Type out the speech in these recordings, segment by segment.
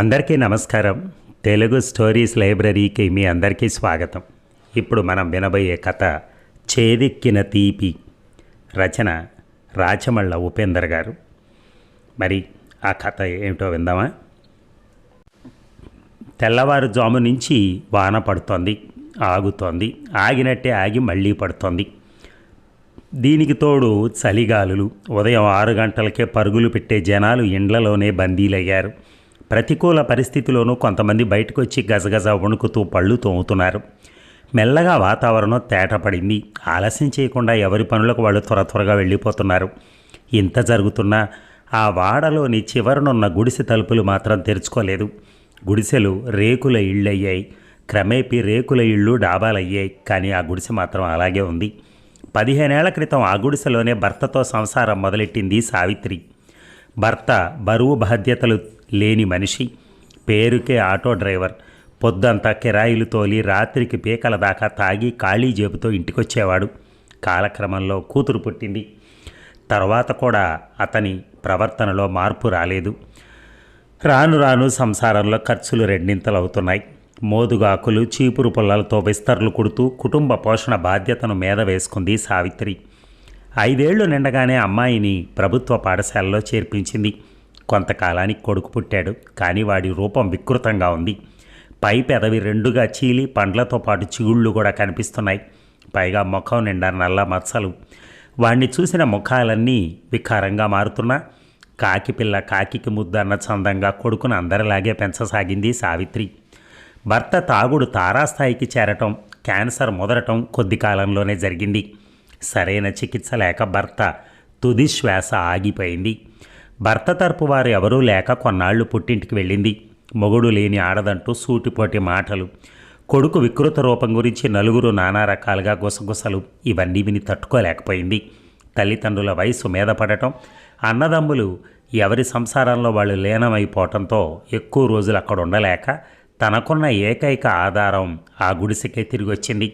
అందరికీ నమస్కారం. తెలుగు స్టోరీస్ లైబ్రరీకి మీ అందరికీ స్వాగతం. ఇప్పుడు మనం వినబోయే కథ చేదిక్కిన తీపి. రచన రాచమళ్ళ ఉపేందర్ గారు. మరి ఆ కథ ఏమిటో విందామా? తెల్లవారుజాము నుంచి వాన పడుతోంది ఆగుతోంది ఆగినట్టే ఆగి మళ్ళీ పడుతోంది. దీనికి తోడు చలిగాలులు ఉదయం ఆరు గంటలకే పరుగులు పెట్టే జనాలు ఇండ్లలోనే బందీలయ్యారు. ప్రతికూల పరిస్థితిలోనూ కొంతమంది బయటకు వచ్చి గజగజ వణుకుతూ పళ్ళు తోముతున్నారు. మెల్లగా వాతావరణం తేటపడింది. ఆలస్యం చేయకుండా ఎవరి పనులకు వాళ్ళు త్వర త్వరగా వెళ్ళిపోతున్నారు. ఇంత జరుగుతున్నా ఆ వాడలోని చివరనున్న గుడిసె తలుపులు మాత్రం తెరుచుకోలేదు. గుడిసెలు రేకుల ఇళ్ళయ్యాయి. క్రమేపీ రేకుల ఇళ్ళు డాబాలయ్యాయి. కానీ ఆ గుడిసె మాత్రం అలాగే ఉంది. పదిహేనేళ్ళ క్రితం ఆ గుడిసెలోనే భర్తతో సంసారం మొదలెట్టింది సావిత్రి. భర్త బరువు బాధ్యతలు లేని మనిషి. పేరుకే ఆటో డ్రైవర్. పొద్దంతా కిరాయిలు తోలి రాత్రికి పీకల దాకా తాగి ఖాళీ జేబుతో ఇంటికొచ్చేవాడు. కాలక్రమంలో కూతురు పుట్టింది. తర్వాత కూడా అతని ప్రవర్తనలో మార్పు రాలేదు. రాను రాను సంసారంలో ఖర్చులు రెండింతలు అవుతున్నాయి మోదుగాకులు చీపురు పుల్లలతో విస్తర్లు కుడుతూ కుటుంబ పోషణ బాధ్యతను మీద వేసుకుంది సావిత్రి. ఐదేళ్ళు నిండగానే అమ్మాయిని ప్రభుత్వ పాఠశాలలో చేర్పించింది. కొంతకాలానికి కొడుకు పుట్టాడు. కానీ వాడి రూపం వికృతంగా ఉంది. పై పెదవి రెండుగా చీలి పండ్లతో పాటు చిగుళ్ళు కూడా కనిపిస్తున్నాయి. పైగా ముఖం నిండా నల్ల మచ్చలు. వాణ్ణి చూసిన ముఖాలన్నీ వికారంగా మారుతున్నా. కాకి పిల్ల కాకికి ముద్దన్న చందంగా కొడుకును అందరిలాగే పెంచసాగింది సావిత్రి. భర్త తాగుడు తారాస్థాయికి చేరటం క్యాన్సర్ మొదలటం కొద్ది కాలంలోనే జరిగింది. సరైన చికిత్స లేక భర్త తుది శ్వాస ఆగిపోయింది. భర్త తరపు వారు ఎవరూ లేక కొన్నాళ్ళు పుట్టింటికి వెళ్ళింది. మొగుడు లేని ఆడదంటూ సూటిపోటి మాటలు కొడుకు వికృత రూపం గురించి నలుగురు నానా రకాలుగా గుసగుసలు ఇవన్నీ విని తట్టుకోలేకపోయింది. తల్లిదండ్రుల వయసు మీద పడటం అన్నదమ్ములు ఎవరి సంసారంలో వాళ్ళు లీనమైపోవటంతో ఎక్కువ రోజులు అక్కడ ఉండలేక తనకున్న ఏకైక ఆధారం ఆ గుడిసెకే తిరిగి వచ్చింది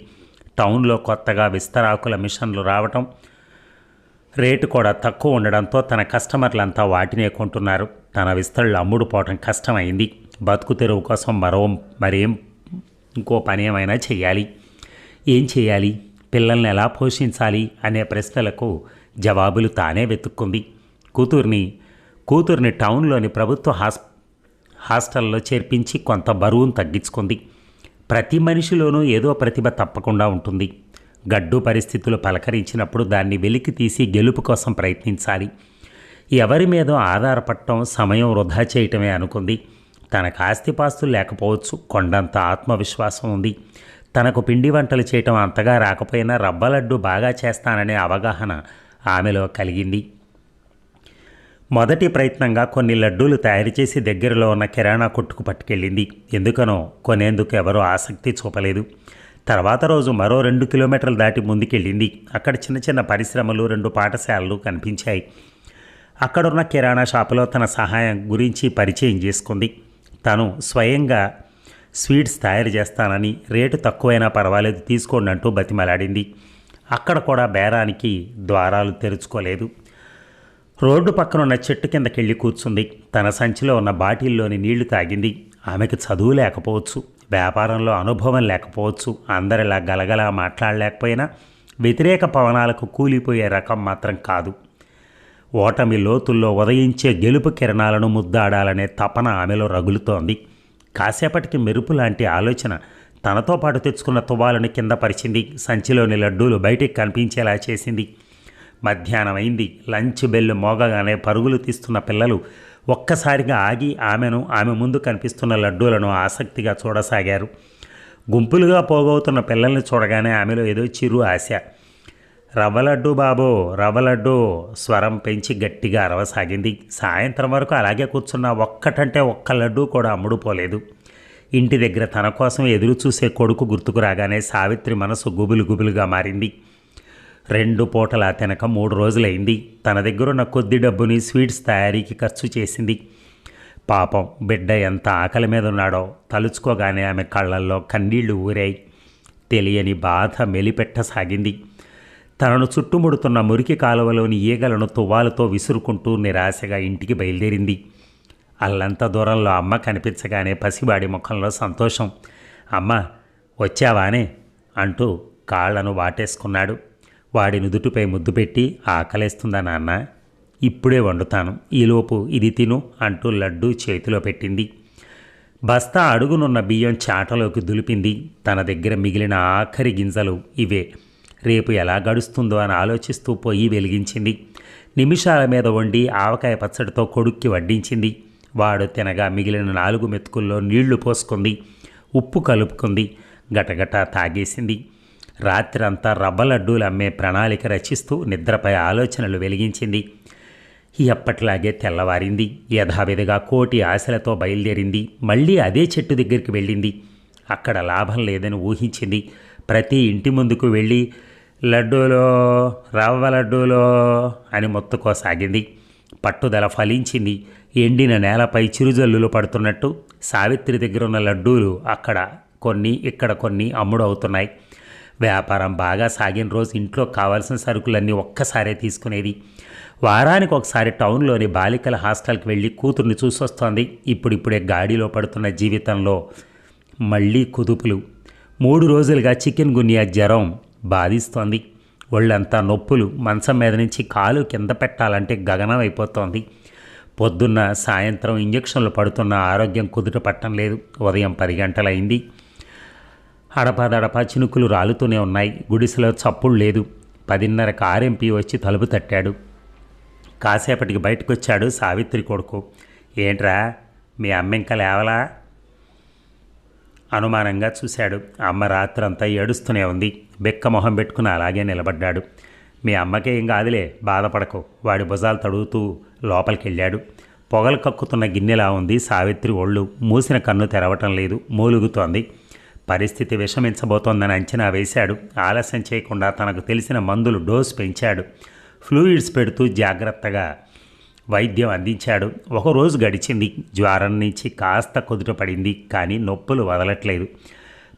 టౌన్లో కొత్తగా విస్తరాకుల మిషన్లు రావటం రేటు కూడా తక్కువ ఉండడంతో తన కస్టమర్లంతా వాటినే కొంటున్నారు. తన విస్తళ్ళు అమ్ముడు పోవటం కష్టమైంది. బతుకు తెరువు కోసం మరో మరేం ఇంకో పని ఏమైనా చేయాలి ఏం చేయాలి పిల్లల్ని ఎలా పోషించాలి? అనే ప్రశ్నలకు జవాబులు తానే వెతుక్కుంది. కూతుర్ని కూతుర్ని టౌన్లోని ప్రభుత్వ హాస్ హాస్టల్లో చేర్పించి కొంత బరువును తగ్గించుకుంది. ప్రతి మనిషిలోనూ ఏదో ప్రతిభ తప్పకుండా ఉంటుంది. గడ్డు పరిస్థితులు పలకరించినప్పుడు దాన్ని వెలికి తీసి గెలుపు కోసం ప్రయత్నించాలి. ఎవరి మీద ఆధారపడటం సమయం వృధా చేయటమే అనుకుంది. తనకు ఆస్తిపాస్తులు లేకపోవచ్చు కొండంత ఆత్మవిశ్వాసం ఉంది. తనకు పిండి వంటలు చేయటం అంతగా రాకపోయినా రవ్వలడ్డు బాగా చేస్తాననే అవగాహన ఆమెలో కలిగింది. మొదటి ప్రయత్నంగా కొన్ని లడ్డూలు తయారు చేసి దగ్గరలో ఉన్న కిరాణా కొట్టుకు పట్టుకెళ్ళింది. ఎందుకనో కొనేందుకు ఎవరూ ఆసక్తి చూపలేదు. తర్వాత రోజు మరో రెండు కిలోమీటర్లు దాటి ముందుకెళ్ళింది. అక్కడ చిన్న చిన్న పరిశ్రమలు రెండు పాఠశాలలు కనిపించాయి. అక్కడున్న కిరాణా షాపులో తన సహాయం గురించి పరిచయం చేసుకుంది. తను స్వయంగా స్వీట్స్ తయారు చేస్తానని రేటు తక్కువైనా పర్వాలేదు తీసుకోండి అంటూ బతిమలాడింది. అక్కడ కూడా బేరానికి ద్వారాలు తెరుచుకోలేదు. రోడ్డు పక్కన ఉన్న చెట్టు కిందకెళ్ళి కూర్చుంది. తన సంచిలో ఉన్న బాటిల్లోని నీళ్ళు తాగింది. ఆమెకు చదువు లేకపోవచ్చు. వ్యాపారంలో అనుభవం లేకపోవచ్చు అందరిలా గలగలా మాట్లాడలేకపోయినా వ్యతిరేక పవనాలకు కూలిపోయే రకం మాత్రం కాదు. ఓటమి లోతుల్లో ఉదయించే గెలుపు కిరణాలను ముద్దాడాలనే తపన ఆమెలో రగులుతోంది. కాసేపటికి మెరుపు లాంటి ఆలోచన తనతో పాటు తెచ్చుకున్న తువాలను కింద పరిచింది. సంచిలోని లడ్డూలు బయటికి కనిపించేలా చేసింది. మధ్యాహ్నం అయింది లంచ్ బెల్లు మోగగానే పరుగులు తీస్తున్న పిల్లలు ఒక్కసారిగా ఆగి ఆమెను ఆమె ముందు కనిపిస్తున్న లడ్డూలను ఆసక్తిగా చూడసాగారు. గుంపులుగా పోగవుతున్న పిల్లల్ని చూడగానే ఆమెలో ఏదో చిరు ఆశ. రవ్వ లడ్డు బాబో రవ్వ లడ్డు! స్వరం పెంచి గట్టిగా అరవసాగింది. సాయంత్రం వరకు అలాగే కూర్చున్న ఒక్కటంటే ఒక్క లడ్డు కూడా అమ్ముడుపోలేదు. ఇంటి దగ్గర తన కోసం ఎదురు చూసే కొడుకు గుర్తుకు రాగానే సావిత్రి మనసు గుబులు గుబులుగా మారింది. రెండు పూటల తినక మూడు రోజులైంది. తన దగ్గరున్న కొద్ది డబ్బుని స్వీట్స్ తయారీకి ఖర్చు చేసింది. పాపం బిడ్డ ఎంత ఆకలి మీద ఉన్నాడో తలుచుకోగానే ఆమె కళ్ళల్లో కన్నీళ్ళు ఊరాయి. తెలియని బాధ మెలిపెట్టసాగింది. తనను చుట్టుముడుతున్న మురికి కాలువలోని ఈగలను తువ్వాలతో విసురుకుంటూ నిరాశగా ఇంటికి బయలుదేరింది. అల్లంత దూరంలో అమ్మ కనిపించగానే పసివాడి ముఖంలో సంతోషం. అమ్మ వచ్చావానే? అంటూ కాళ్ళను వాటేసుకున్నాడు. వాడి నుదుటిపై ముద్దు పెట్టి ఆకలేస్తుందా నాన్న? ఇప్పుడే వండుతాను. ఈలోపు ఇది తిను అంటూ లడ్డూ చేతిలో పెట్టింది. బస్తా అడుగునున్న బియ్యం చాటలోకి దులిపింది. తన దగ్గర మిగిలిన ఆఖరి గింజలు ఇవే. రేపు ఎలా గడుస్తుందో అని ఆలోచిస్తూ పోయి వెలిగించింది. నిమిషాల మీద వండి ఆవకాయ పచ్చడితో కొడుక్కి వడ్డించింది. వాడు తినగా మిగిలిన నాలుగు మెతుకుల్లో నీళ్ళు పోసుకుంది. ఉప్పు కలుపుకుంది. గటగట తాగేసింది. రాత్రంతా రవ్వ లడ్డూలు అమ్మే ప్రణాళిక రచిస్తూ నిద్రపై ఆలోచనలు వెలిగించింది. ఎప్పట్లాగే తెల్లవారింది. యథావిధిగా కోటి ఆశలతో బయలుదేరింది. మళ్ళీ అదే చెట్టు దగ్గరికి వెళ్ళింది. అక్కడ లాభం లేదని ఊహించింది. ప్రతి ఇంటి ముందుకు వెళ్ళి లడ్డూలో రవ్వ లడ్డూలో అని మొత్తుకోసాగింది పట్టుదల ఫలించింది. ఎండిన నేలపై చిరుజల్లులు పడుతున్నట్టు సావిత్రి దగ్గర ఉన్న లడ్డూలు అక్కడ కొన్ని ఇక్కడ కొన్ని అమ్ముడవుతున్నాయి. వ్యాపారం బాగా సాగిన రోజు ఇంట్లో కావాల్సిన సరుకులన్నీ ఒక్కసారే తీసుకునేది. వారానికి ఒకసారి టౌన్లోని బాలికల హాస్టల్కి వెళ్ళి కూతుర్ని చూసొస్తోంది. ఇప్పుడిప్పుడే గాడిలో పడుతున్న జీవితంలో మళ్ళీ కుదుపులు. మూడు రోజులుగా చికెన్ గున్యా జ్వరం బాధిస్తోంది. ఒళ్ళంతా నొప్పులు. మంచం మీద నుంచి కాలు కింద పెట్టాలంటే గగనం అయిపోతోంది పొద్దున్న సాయంత్రం ఇంజక్షన్లు పడుతున్న ఆరోగ్యం కుదుట పట్టం లేదు ఉదయం పది గంటలైంది. హడపదడప చినుకులు రాలుతూనే ఉన్నాయి. గుడిసెలో చప్పుడు లేదు. పదిన్నరకు ఆర్ఎంపీ వచ్చి తలుపు తట్టాడు. కాసేపటికి బయటకు వచ్చాడు సావిత్రి కొడుకు. ఏంట్రా మీ అమ్మ ఇంకా లేవలా? అనుమానంగా చూశాడు. అమ్మ రాత్రంతా ఏడుస్తూనే ఉంది. బెక్క మొహం పెట్టుకుని అలాగే నిలబడ్డాడు. మీ అమ్మకే ఏం కాదులే బాధపడకు. వాడి భుజాలు తడుగుతూ లోపలికి వెళ్ళాడు పొగలు కక్కుతున్న గిన్నెలా ఉంది సావిత్రి ఒళ్ళు. మూసిన కన్ను తెరవటం లేదు. మూలుగుతోంది. పరిస్థితి విషమించబోతోందని అంచనా వేశాడు. ఆలస్యం చేయకుండా తనకు తెలిసిన మందులు డోస్ పెంచాడు. ఫ్లూయిడ్స్ పెడుతూ జాగ్రత్తగా వైద్యం అందించాడు. ఒకరోజు గడిచింది. జ్వరం నుంచి కాస్త కుదుటపడింది కానీ నొప్పులు వదలట్లేదు.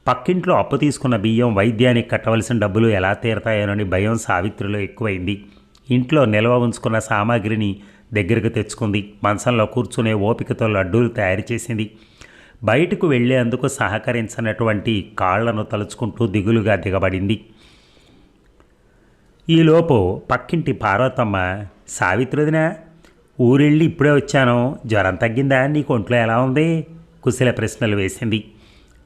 పక్కింట్లో అప్పు తీసుకున్న బియ్యం వైద్యానికి కట్టవలసిన డబ్బులు ఎలా తీరతాయోనని భయం సావిత్రిలో ఎక్కువైంది. ఇంట్లో నిల్వ ఉంచుకున్న సామాగ్రిని దగ్గరకు తెచ్చుకుంది. మంచంలో కూర్చునే ఓపికతో లడ్డూలు తయారు చేసింది. బయటకు వెళ్ళేందుకు సహకరించినటువంటి కాళ్ళను తలుచుకుంటూ దిగులుగా దిగబడింది. ఈలోపు పక్కింటి పార్వతమ్మ సావిత్రిదినా ఊరెళ్ళి ఇప్పుడే వచ్చాను. జ్వరం తగ్గిందా? నీకు ఒంట్లో ఎలా ఉంది? కుశల ప్రశ్నలు వేసింది.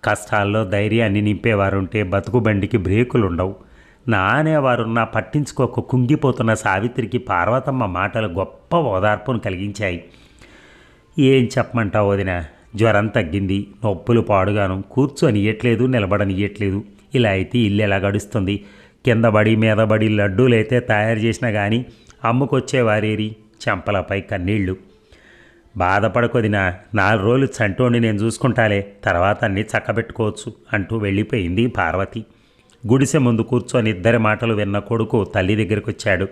కష్టాల్లో ధైర్యాన్ని నింపేవారుంటే బతుకు బండికి బ్రేకులు ఉండవు నా అనేవారున్నా పట్టించుకోక కుంగిపోతున్న సావిత్రికి పార్వతమ్మ మాటలు గొప్ప ఓదార్పును కలిగించాయి. ఏం చెప్పమంటావు వదిన? జ్వరం తగ్గింది. నొప్పులు పాడుగాను. కూర్చొనియట్లేదు నిలబడనియట్లేదు ఇలా అయితే ఇల్లు ఎలా గడుస్తుంది? కింద బడి మీద బడి లడ్డూలైతే తయారు చేసినా కానీ అమ్ముకొచ్చేవారేరి చెంపలపై కన్నీళ్ళు బాధపడకొదిన నాలుగు రోజులు చంటోండి నేను చూసుకుంటాలే. తర్వాత అన్నీ చక్కబెట్టుకోవచ్చు అంటూ వెళ్ళిపోయింది పార్వతి. గుడిసె ముందు కూర్చొని ఇద్దరి మాటలు విన్న కొడుకు తల్లి దగ్గరికి వచ్చాడు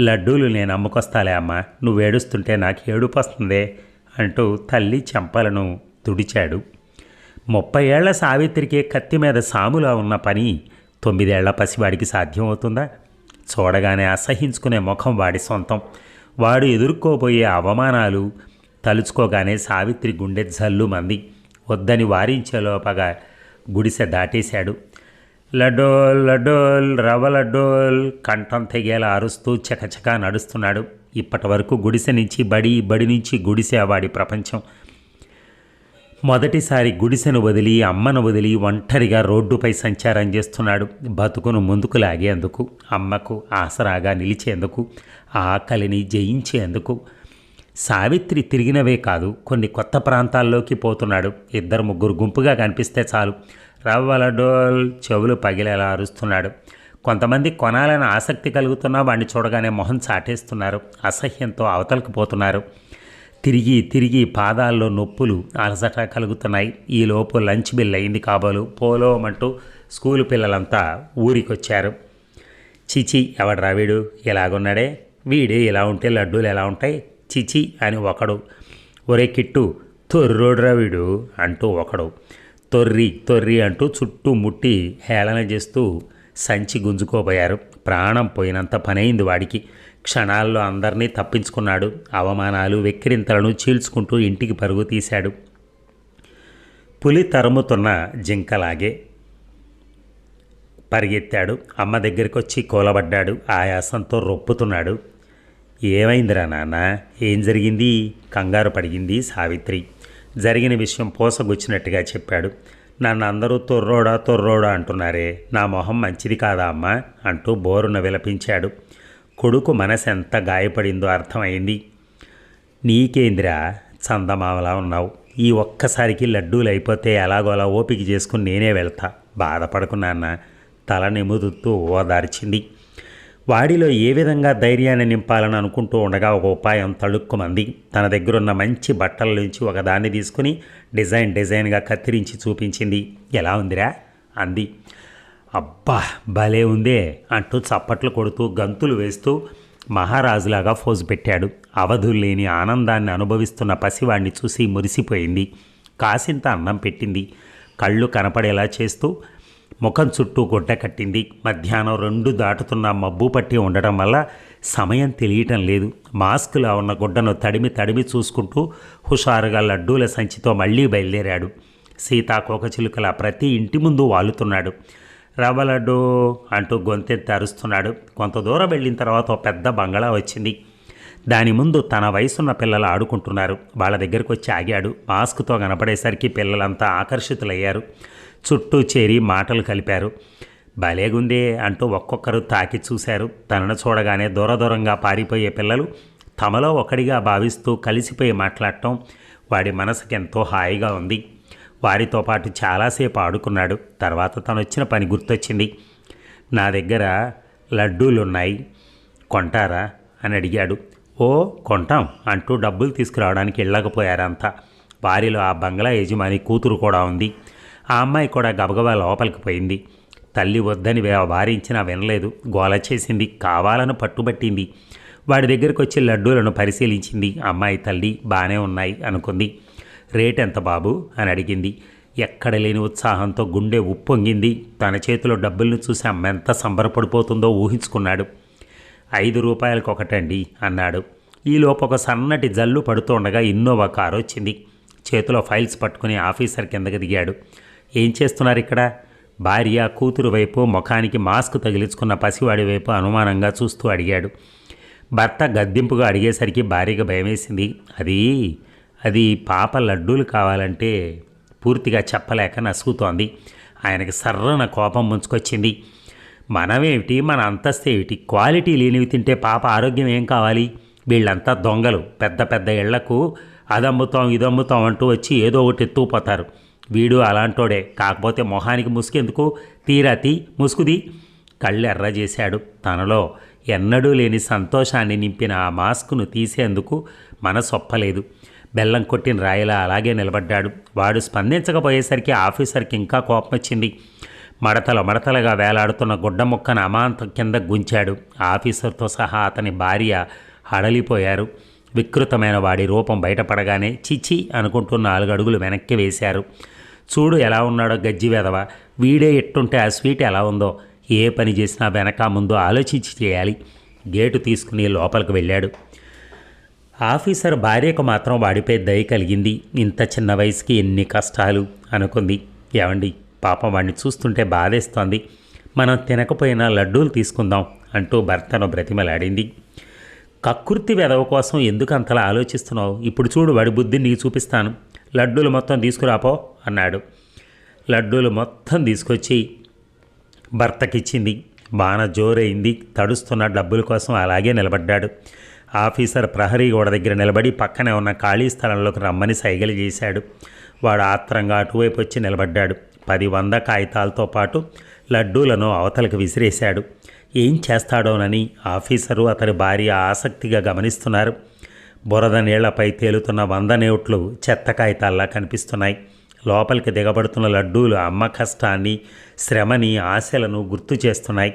లడ్డూలు నేను అమ్ముకొస్తాలే అమ్మ. నువ్వు ఏడుస్తుంటే నాకు ఏడుపు వస్తుందే అంటూ తల్లి చెంపలను తుడిచాడు. ముప్పై ఏళ్ళ సావిత్రికి కత్తి మీద సాములా ఉన్న పని తొమ్మిదేళ్ళ పసివాడికి సాధ్యమవుతుందా? చూడగానే అసహించుకునే ముఖం వాడి సొంతం. వాడు ఎదుర్కోబోయే అవమానాలు తలుచుకోగానే సావిత్రి గుండె జల్లు మంది. వద్దని వారించేలోపగా గుడిసె దాటేశాడు. లడ్డోల్ లడ్డోల్ రవ్వ లడ్డోల్ కంఠం తెగేలా అరుస్తూ చకచకా నడుస్తున్నాడు. ఇప్పటి వరకు గుడిసె నుంచి బడి బడి నుంచి గుడిసె వాడి ప్రపంచం. మొదటిసారి గుడిసెను వదిలి అమ్మను వదిలి ఒంటరిగా రోడ్డుపై సంచారం చేస్తున్నాడు. బతుకును ముందుకు లాగేందుకు అమ్మకు ఆసరాగా నిలిచేందుకు ఆకలిని జయించేందుకు. సావిత్రి తిరిగినవే కాదు కొన్ని కొత్త ప్రాంతాల్లోకి పోతున్నాడు. ఇద్దరు ముగ్గురు గుంపుగా కనిపిస్తే చాలు. రవ్వల డోల్ చెవులు పగిలేలా అరుస్తున్నాడు. కొంతమంది కొనాలని ఆసక్తి కలుగుతున్నా వాడిని చూడగానే మొహం చాటేస్తున్నారు. అసహ్యంతో అవతలకు పోతున్నారు. తిరిగి తిరిగి పాదాల్లో నొప్పులు అలసట కలుగుతున్నాయి. ఈలోపు లంచ్ బిల్ అయింది కాబోలు. పోలోమంటూ స్కూలు పిల్లలంతా ఊరికొచ్చారు. చిచి ఎవడ్రా వీడు? ఇలాగున్నాడే వీడే ఇలా ఉంటే లడ్డూలు ఎలా ఉంటాయి? చిచి అని ఒకడు. ఒరే కిట్టు తొర్రోడ్రా వీడు అంటూ ఒకడు. తొర్రి తొర్రి అంటూ చుట్టూ ముట్టి హేళన చేస్తూ సంచి గుంజుకోబోయారు. ప్రాణం పోయినంత పనైంది వాడికి. క్షణాల్లో అందరినీ తప్పించుకున్నాడు. అవమానాలు వెక్కిరింతలను చీల్చుకుంటూ ఇంటికి పరుగు తీశాడు. పులి తరుముతున్న జింకలాగే పరిగెత్తాడు. అమ్మ దగ్గరికి వచ్చి కూలబడ్డాడు. ఆయాసంతో రొప్పుతున్నాడు. ఏమైందిరా నాన్న? ఏం జరిగింది? కంగారు పడిగింది సావిత్రి. జరిగిన విషయం పోసగొచ్చినట్టుగా చెప్పాడు. నన్ను అందరూ తొర్రోడా తొర్రోడా అంటున్నారే. నా మొహం మంచిది కాదా అమ్మా? అంటూ బోరున విలపించాడు. కొడుకు మనసు ఎంత గాయపడిందో అర్థమైంది. నీకేందిరా? చందమామలా ఉన్నావు. ఈ ఒక్కసారికి లడ్డూలు అయిపోతే ఎలాగోలా ఓపిక చేసుకుని నేనే వెళ్తా. బాధపడుకున్నాన్న తల నిముదుతూ ఓదార్చింది వాడిలో ఏ విధంగా ధైర్యాన్ని నింపాలని అనుకుంటూ ఉండగా ఒక ఉపాయం తళుక్కుమంది. తన దగ్గరున్న మంచి బట్టల నుంచి ఒకదాన్ని తీసుకుని డిజైన్ డిజైన్గా కత్తిరించి చూపించింది. ఎలా ఉందిరా? అంది. అబ్బా భలే ఉందే అంటూ చప్పట్లు కొడుతూ గంతులు వేస్తూ మహారాజులాగా ఫోజు పెట్టాడు. అవధులు లేని ఆనందాన్ని అనుభవిస్తున్న పసివాణ్ణి చూసి మురిసిపోయింది. కాసింత అన్నం పెట్టింది. కళ్ళు కనపడేలా చేస్తూ ముఖం చుట్టూ గుడ్డ కట్టింది. మధ్యాహ్నం రెండు దాటుతున్న మబ్బు పట్టి ఉండడం వల్ల సమయం తెలియటం లేదు. మాస్కులా ఉన్న గుడ్డను తడిమి తడిమి చూసుకుంటూ హుషారుగా లడ్డూల సంచితో మళ్ళీ బయలుదేరాడు. సీతాకోకచిలుకల ప్రతి ఇంటి ముందు వాలుతున్నాడు. రవ్వ లడ్డు అంటూ గొంతెత్తి అరుస్తున్నాడు. కొంత దూరం వెళ్ళిన తర్వాత పెద్ద బంగళా వచ్చింది. దాని ముందు తన వయసున్న పిల్లలు ఆడుకుంటున్నారు. వాళ్ళ దగ్గరకు వచ్చి ఆగాడు. మాస్క్తో కనపడేసరికి పిల్లలంతా ఆకర్షితులయ్యారు. చుట్టూ చేరి మాటలు కలిపారు. భలేగుందే అంటూ ఒక్కొక్కరు తాకి చూశారు. తనను చూడగానే దూర దూరంగా పారిపోయే పిల్లలు తమలో ఒకడిగా భావిస్తూ కలిసిపోయి మాట్లాడటం వాడి మనసుకెంతో హాయిగా ఉంది. వారితో పాటు చాలాసేపు ఆడుకున్నాడు. తర్వాత తను వచ్చిన పని గుర్తొచ్చింది. నా దగ్గర లడ్డూలున్నాయి. కొంటారా? అని అడిగాడు. ఓ కొంటాం అంటూ డబ్బులు తీసుకురావడానికి వెళ్ళకపోయారంతా. వారిలో ఆ బంగ్లా యజమాని కూతురు కూడా ఉంది. ఆ అమ్మాయి కూడా గబగబా లోపలికి పోయింది. తల్లి వద్దని వారించినా వినలేదు. గోల చేసింది. కావాలని పట్టుబట్టింది. వాడి దగ్గరికి వచ్చి లడ్డూలను పరిశీలించింది. అమ్మాయి తల్లి బాగానే ఉన్నాయి అనుకుంది. రేట్ ఎంత బాబు? అని అడిగింది. ఎక్కడ లేని ఉత్సాహంతో గుండె ఉప్పొంగింది. తన చేతిలో డబ్బుల్ని చూసి అమ్మ ఎంత సంబరపడిపోతుందో ఊహించుకున్నాడు. ఐదు రూపాయలకు ఒకటండి అన్నాడు. ఈలోపు ఒక సన్నటి జల్లు పడుతుండగా ఇన్నోవా కారు వచ్చింది చేతిలో ఫైల్స్ పట్టుకుని ఆఫీసర్ కిందకి దిగాడు. ఏం చేస్తున్నారు ఇక్కడ? భార్య కూతురు వైపు ముఖానికి మాస్క్ తగిలించుకున్న పసివాడి వైపు అనుమానంగా చూస్తూ అడిగాడు. భర్త గద్దింపుగా అడిగేసరికి భార్యగా భయమేసింది. అది అది పాప లడ్డూలు కావాలంటే పూర్తిగా చెప్పలేక నసుగుతోంది. ఆయనకి సర్రన కోపం ముంచుకొచ్చింది. మనమేమిటి? మన అంతస్తు ఏమిటి? క్వాలిటీ లేనివి తింటే పాప ఆరోగ్యం ఏం కావాలి? వీళ్ళంతా దొంగలు. పెద్ద పెద్ద ఇళ్ళకు అదమ్ముతాం ఇదమ్ముతాం అంటూ వచ్చి ఏదో ఒకటి ఎత్తుకుపోతారు వీడు అలాంటోడే. కాకపోతే మొహానికి ముసుకెందుకు? తీరా తీ ముసుకుది. కళ్ళు ఎర్ర చేశాడు తనలో. ఎన్నడూ లేని సంతోషాన్ని నింపిన ఆ మాస్క్ను తీసేందుకు మనసొప్పలేదు. బెల్లం కొట్టిన రాయిలా అలాగే నిలబడ్డాడు. వాడు స్పందించకపోయేసరికి ఆఫీసర్కి ఇంకా కోపం వచ్చింది మడతల మడతలుగా వేలాడుతున్న గుడ్డ ముక్కను అమాంతం కింద గుంచాడు. ఆఫీసర్తో సహా అతని భార్య హడలిపోయారు. వికృతమైన వాడి రూపం బయటపడగానే చిచి అనుకుంటూ నాలుగు అడుగులు వెనక్కి వేశారు. చూడు ఎలా ఉన్నాడో గజ్జి వెదవ వీడే ఎట్టుంటే ఆ స్వీట్ ఎలా ఉందో ఏ పని చేసినా వెనక ముందు ఆలోచించి చేయాలి. గేటు తీసుకుని లోపలికి వెళ్ళాడు. ఆఫీసర్ భార్యకు మాత్రం వాడిపై దయ కలిగింది. ఇంత చిన్న వయసుకి ఎన్ని కష్టాలు అనుకుంది. ఏమండి పాపం వాడిని చూస్తుంటే బాధేస్తోంది. మనం తినకపోయినా లడ్డూలు తీసుకుందాం అంటూ భర్తను బ్రతిమలాడింది. కక్కుర్తి వెదవ కోసం ఎందుకు అంతలా ఆలోచిస్తున్నావు? ఇప్పుడు చూడు వాడి బుద్ధిని నీకు చూపిస్తాను. లడ్డూలు మొత్తం తీసుకురాపో అన్నాడు. లడ్డూలు మొత్తం తీసుకొచ్చి భర్తకిచ్చింది. బాణ జోరైంది. తడుస్తున్న డబ్బుల కోసం అలాగే నిలబడ్డాడు. ఆఫీసర్ ప్రహరీ గోడ దగ్గర నిలబడి పక్కనే ఉన్న ఖాళీ స్థలంలోకి రమ్మని సైగలు చేశాడు. వాడు ఆత్రంగా అటువైపు వచ్చి నిలబడ్డాడు. పది వంద కాగితాలతో పాటు లడ్డూలను అవతలకు విసిరేశాడు. ఏం చేస్తాడోనని ఆఫీసరు అతని భార్య ఆసక్తిగా గమనిస్తున్నారు. బురద నీళ్ళపై తేలుతున్న వంద నేవుట్లు చెత్త కాగితాల్లా కనిపిస్తున్నాయి. లోపలికి దిగబడుతున్న లడ్డూలు అమ్మ కష్టాన్ని శ్రమని ఆశలను గుర్తు చేస్తున్నాయి.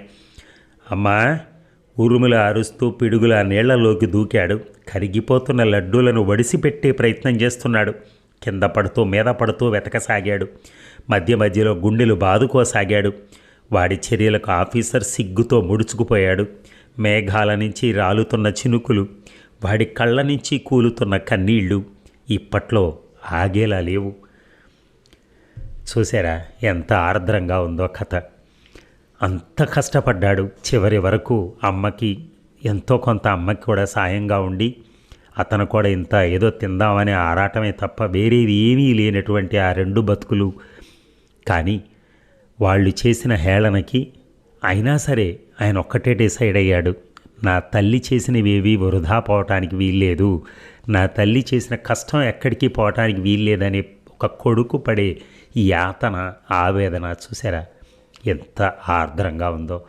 అమ్మా! ఉరుముల అరుస్తూ పిడుగుల నీళ్ళలోకి దూకాడు. కరిగిపోతున్న లడ్డూలను వడిసిపెట్టే ప్రయత్నం చేస్తున్నాడు. కింద పడుతూ మీద పడుతూ వెతకసాగాడు. మధ్య మధ్యలో గుండెలు బాదుకోసాగాడు. వాడి చర్యలకు ఆఫీసర్ సిగ్గుతో ముడుచుకుపోయాడు. మేఘాల నుంచి రాలుతున్న చినుకులు వాడి కళ్ళ నుంచి కూలుతున్న కన్నీళ్ళు ఇప్పట్లో ఆగేలా లేవు. చూసారా ఎంత ఆర్ద్రంగా ఉందో కథ. అంత కష్టపడ్డాడు. చివరి వరకు అమ్మకి ఎంతో కొంత అమ్మకి కూడా సాయంగా ఉండి అతను కూడా ఇంత ఏదో తిందామనే ఆరాటమే తప్ప వేరేది ఏమీ లేనటువంటి ఆ రెండు బతుకులు. కానీ వాళ్ళు చేసిన హేళనకి అయినా సరే ఆయన ఒక్కటే డిసైడ్ అయ్యాడు. నా తల్లి చేసినవేవి వృధా పోవటానికి వీల్లేదు. నా తల్లి చేసిన కష్టం ఎక్కడికి పోవటానికి వీల్లేదనే ఒక కొడుకు పడే యాతన ఆవేదన చూసారా ఎంత ఆర్ద్రంగా ఉందో.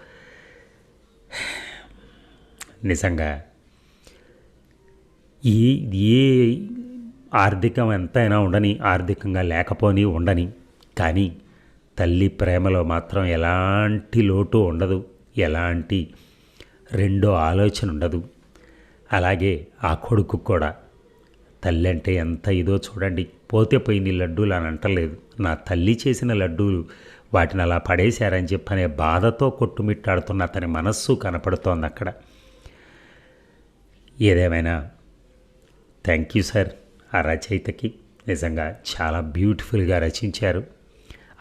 నిజంగా ఈ ఏ ఆర్థికం ఎంతైనా ఉండని ఆర్థికంగా లేకపోని ఉండని కానీ తల్లి ప్రేమలో మాత్రం ఎలాంటి లోటు ఉండదు. ఎలాంటి రెండో ఆలోచన ఉండదు. అలాగే ఆ కొడుకు కూడా తల్లి అంటే ఎంత ఇదో చూడండి పోతే పోయిన లడ్డూలు అని అంటలేదు. నా తల్లి చేసిన లడ్డూలు వాటిని అలా పడేశారని చెప్పనే బాధతో కొట్టుమిట్టాడుతున్న అతని మనస్సు కనపడుతోంది అక్కడ. ఏదేమైనా థ్యాంక్ యూ సార్ ఆ రచయితకి. నిజంగా చాలా బ్యూటిఫుల్గా రచించారు.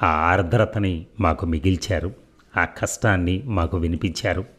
ఆ ఆర్ద్రతని మాకు మిగిల్చారు. ఆ కష్టాన్ని మాకు వినిపించారు.